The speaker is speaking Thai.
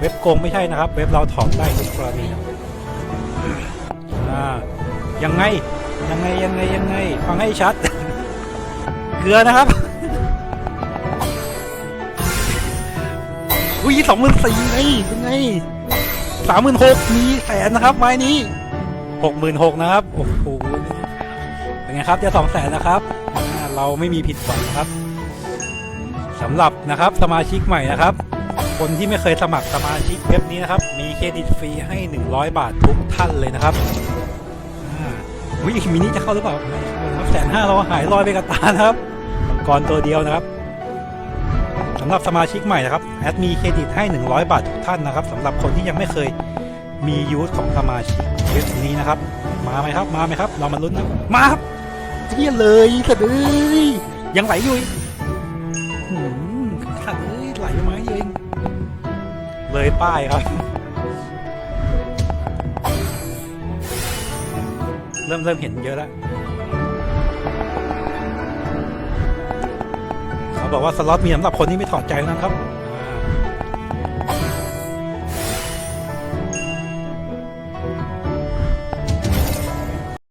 เว็บโกงไม่ใช่นะครับ เว็บเราถอนได้ทุกกรณีนะอ่ายังไงยังไงยังไงยังไงฟังให้ชัด เกลือนะครับอุ้ยสองหมื่นสี่ไงเป็นไงสามหมื่นหกมีแสนนะครับไม้นี้หกหมื่นหกนะครับโอ้โหเป็นไงครับจะสองแสนนะครับ เราไม่มีผิดหวังครับสำหรับนะครับสมาชิกใหม่นะครับ คนที่ไม่เคยสมัครสมาชิกเว็บนี้นะครับ มีเครดิตฟรีให้ 100 บาททุกท่านเลยนะครับอ่าอุ้ยมินิจะเข้าหรือเปล่าไม่เข้าครับแสนห้าเราหายลอยไปกับตานะครับมังกรตัวเดียวนะครับสำหรับสมาชิกใหม่นะครับแอดมีเครดิตให้ 100 บาททุกท่านนะครับสำหรับคนที่ยังไม่เคยมียูทของสมาชิกเว็บนี้นะครับ มาไหมครับมาไหมครับ เรามาลุ้นนะมาครับเที่ยเลยสะดือยังไหลอยู่ขัดเอ้ยไหลไปไหมเอง เลยป้ายครับ เริ่มเริ่มเห็นเยอะแล้ว เขาบอกว่าสล็อตมีสำหรับคนที่ไม่ถอดใจนะครับ